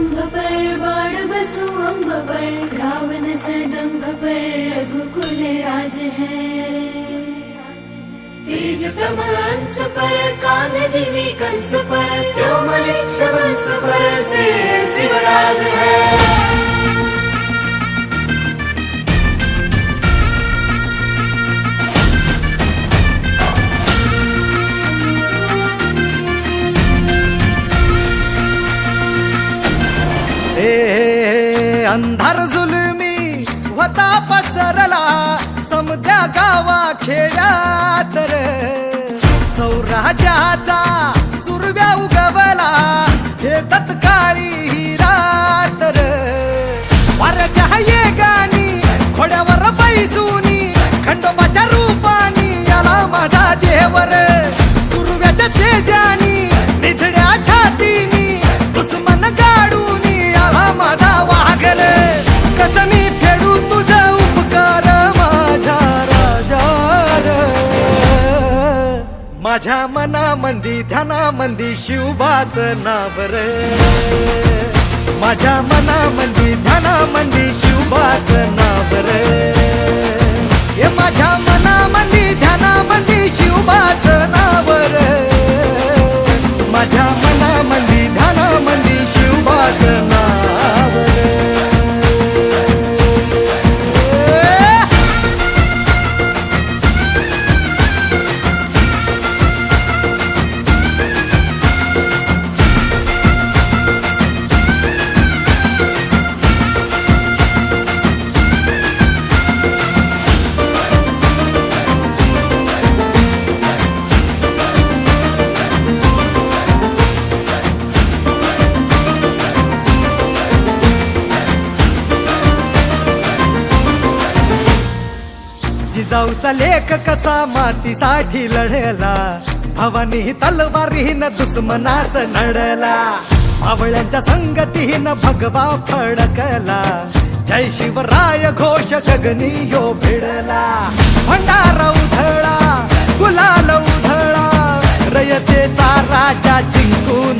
दंभ पर बाण बसु अम्ब पर रावण सदंभ पर रघुकुल राज है। तेज कमान सुपर कान जीवी कंस पर त्योमलिक सबल सुपर से शिवराज है। हे अंधार जुलमी होता पसरला. समध्या गावा खेड्यात रे. सौराजाचा सुरव्या उगवला. हे तत्काळ माझ्या मनामंदी ध्यानामंदी शिवबाच नावर रे. माझ्या मनामंदी ध्यानामंदी शिवबाच नावर रे. हे माझ्या मनामंदी ध्यानामंदी शिवबाच नावर रे. माझ्या मनामंदी ध्यानामंदी जिजाऊचा लेख कसा मातीसाठी लढला? भवानी तलवारीन दुश्मनास नडला. आवळ्यांच्या संगतीन भगवा फडकला. जय शिवराय घोष गगनी यो भिडला. भंडारा उधळा गुलाल उधळा. रयतेचा राजा जिंकून